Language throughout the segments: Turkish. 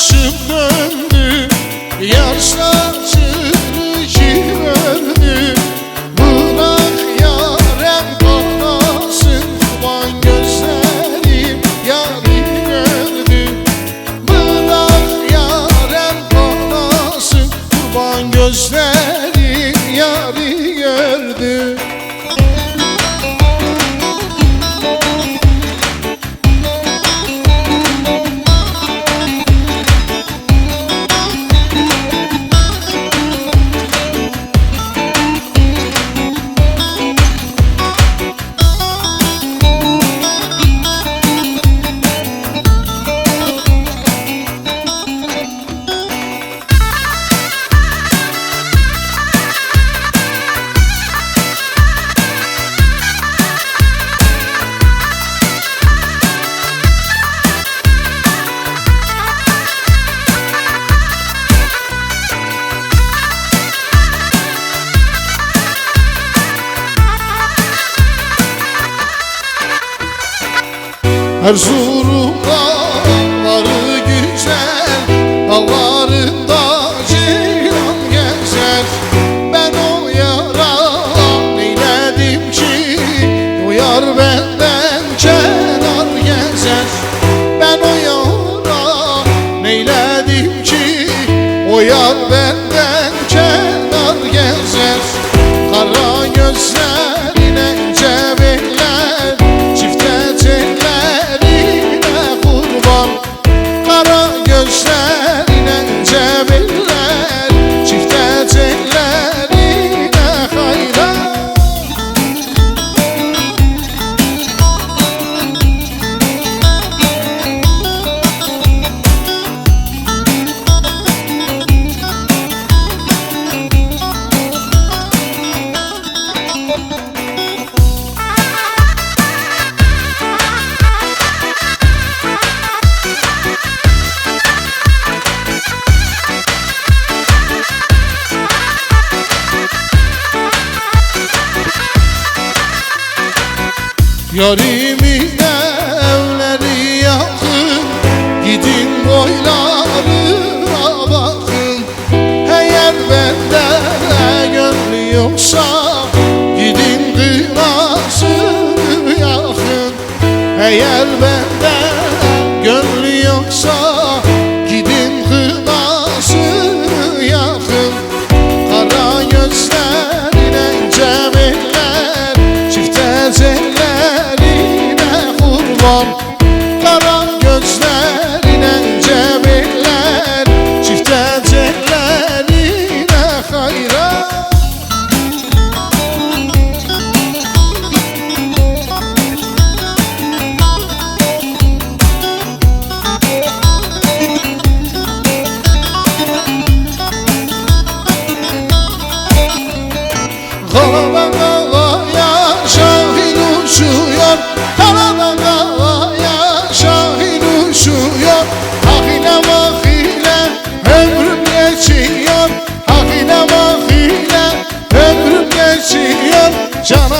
başım döndü Yaşlar Erzurum'da Yarimin evleri yakın Gidin boylarına bakın Eğer bende gönlü yoksa Gidin kınasını yakın. Eğer bende gönlü yoksa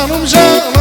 canım canım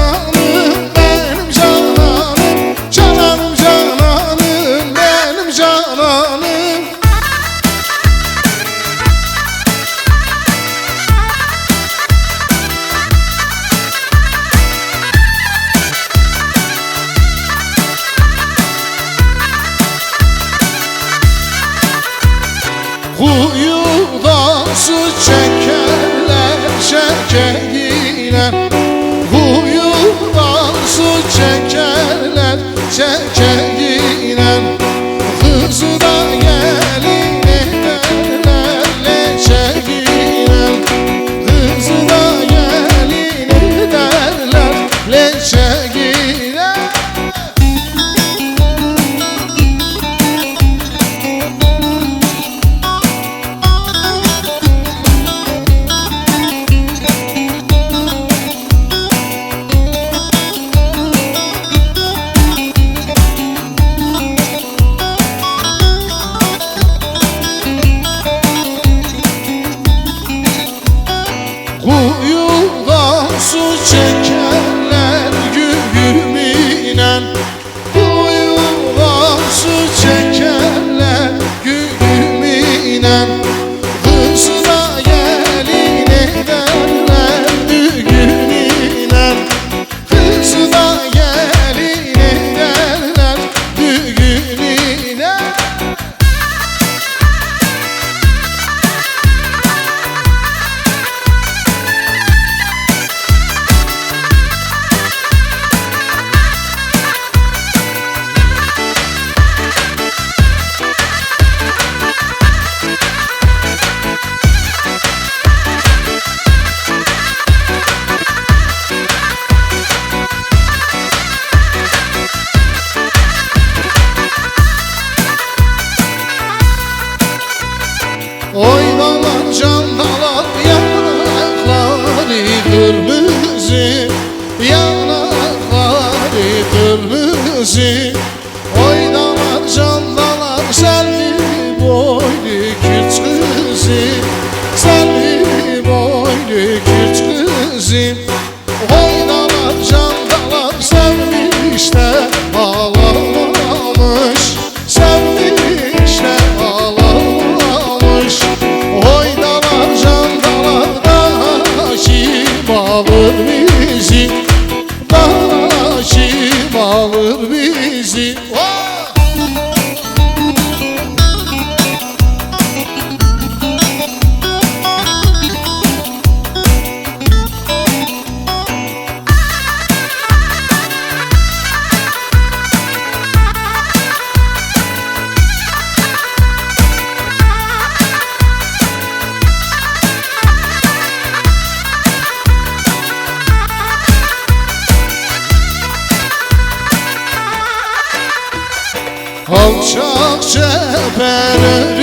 kırmızı Yanakları kırmızı better